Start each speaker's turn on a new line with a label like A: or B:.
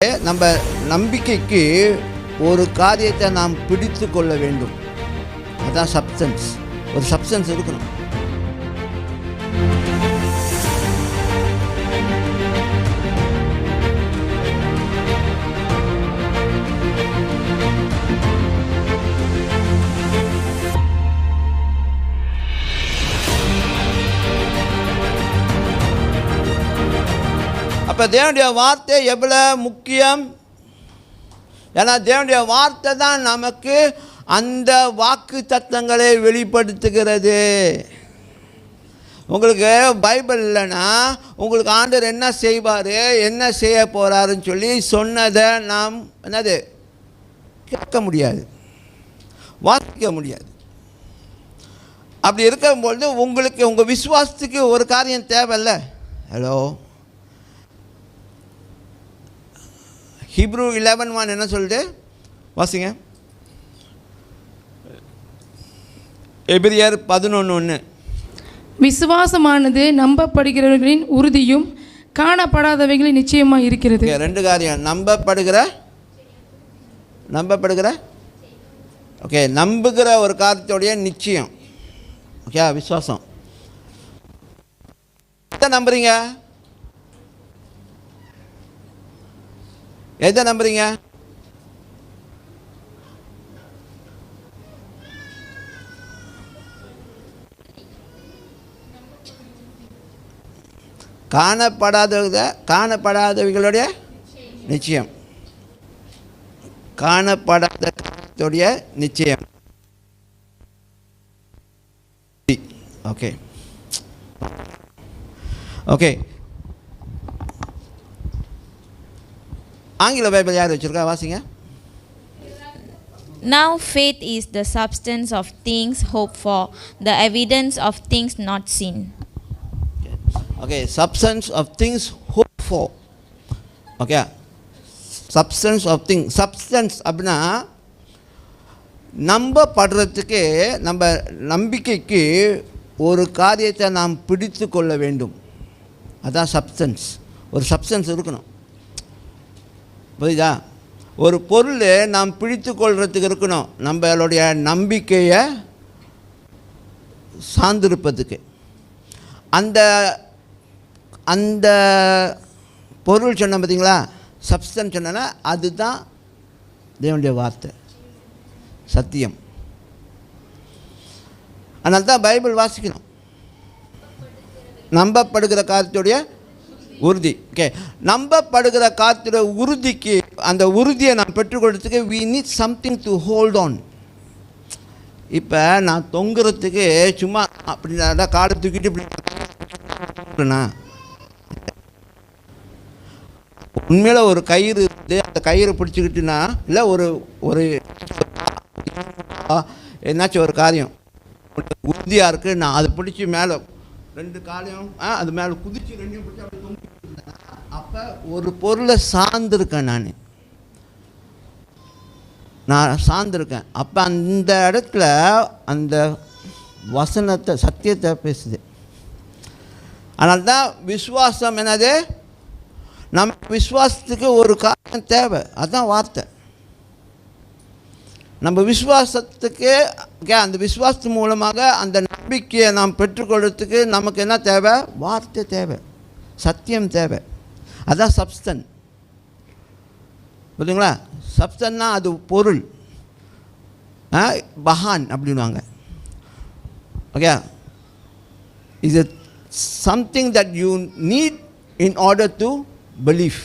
A: நம்ம நம்பிக்கைக்கு ஒரு காரியத்தை நாம் பிடித்து கொள்ள வேண்டும். அதான் சப்ஸ்டன்ஸ் ஒரு சப்ஸ்டன்ஸ் இருக்கணும். அப்போ தேவனுடைய வார்த்தை எவ்வளோ முக்கியம்? ஏன்னா தேவனுடைய வார்த்தை தான் நமக்கு அந்த வாக்கு தத்தங்களை வெளிப்படுத்துகிறது. உங்களுக்கு பைபிள் இல்லைன்னா உங்களுக்கு ஆண்டர் என்ன செய்வார்? என்ன செய்ய போகிறாருன்னு சொல்லி சொன்னதை நாம் என்னது? கேட்க முடியாது. வாசிக்க முடியாது. அப்படி இருக்கும்பொழுது உங்களுக்கு உங்கள் விசுவாசத்துக்கு ஒரு காரியம் தேவையில்ல. ஹலோ ஹிப்ரூ இலவன் ஒன் என்ன சொல்லுது? வாசிங்க. எபிரியர் பதினொன்று ஒன்று
B: விசுவாசமானது நம்பப்படுகிறவர்களின் உறுதியும் காணப்படாதவைகளின் நிச்சயமாக இருக்கிறது.
A: ரெண்டு காரியம். நம்பப்படுகிற நம்பப்படுகிற ஓகே நம்புகிற ஒரு காரியத்துடைய நிச்சயம். ஓகே விசுவாசம். நம்புறீங்க? எதை நம்புறீங்க? காணப்படாதவங்க காணப்படாதவைகளுடைய நிச்சயம். காணப்படாத நிச்சயம். ஓகே. ஓகே. ஆங்கில பைபிள் யார் வச்சுருக்கா? வாசிங்க.
C: Now faith is the substance of things hoped for, the evidence of things not seen.
A: Okay substance of things hope for okay substance of thing substance அப்படின்னா நம்பப்படுறதுக்கு நம்ம நம்பிக்கைக்கு ஒரு காரியத்தை நாம் பிடித்து கொள்ள வேண்டும். அதான் சப்ஸ்டன்ஸ் ஒரு சப்ஸ்டன்ஸ் இருக்கணும். புரியுதா? ஒரு பொருள் நாம் பிடித்து கொள்றதுக்கு இருக்கணும். நம்மளுடைய நம்பிக்கையை சார்ந்திருப்பதுக்கு. அந்த அந்த பொருள் சொன்ன பார்த்தீங்களா சப்ஸ்டன்ஸ் சொன்னேன்னா அதுதான் தேவனுடைய வார்த்தை. சத்தியம். அதனால தான் பைபிள் வாசிக்கணும். நம்பப்படுகிற காரியத்துடைய உறுதி. ஓகே நம்பப்படுகிற காத்திர உறுதிக்கு அந்த உறுதியை நான் பெற்றுக்கொள்றதுக்கு we need something to hold on இப்போ நான் தொங்குறதுக்கு சும்மா அப்படி நான் காலை தூக்கிட்டு இப்படி உண்மையில் ஒரு கயிறு இருந்து அந்த கயிறு பிடிச்சிக்கிட்டுனா இல்லை ஒரு ஒரு என்னாச்சும் ஒரு காரியம். உறுதியாக இருக்குது நான் அதை பிடிச்சி மேலே ரெண்டு காலையும் ஆ அது மேலே குதிச்சு ரெண்டையும் பிடிச்சி அப்படி அப்போ ஒரு பொருளை சார்ந்திருக்கேன் நான். நான் சார்ந்திருக்கேன். அப்போ அந்த இடத்துல அந்த வசனத்தை சத்தியத்தை பேசுது. அதனால தான் விசுவாசம் என்னது? நம்ம விசுவாசத்துக்கு ஒரு காரணம் தேவை. அதுதான் வார்த்தை. நம்ம விசுவாசத்துக்கு அந்த விசுவாசத்து மூலமாக அந்த நம்பிக்கையை நாம் பெற்றுக்கொள்றதுக்கு நமக்கு என்ன தேவை? வார்த்தை தேவை. சத்தியம் தேவை. அதான் சப்ஸ்டன் புரியுதுங்களா சப்ஸ்டன்னா அது பொருள் ஆ, பஹான் அப்படின்வாங்க okay is something that you need in order to belief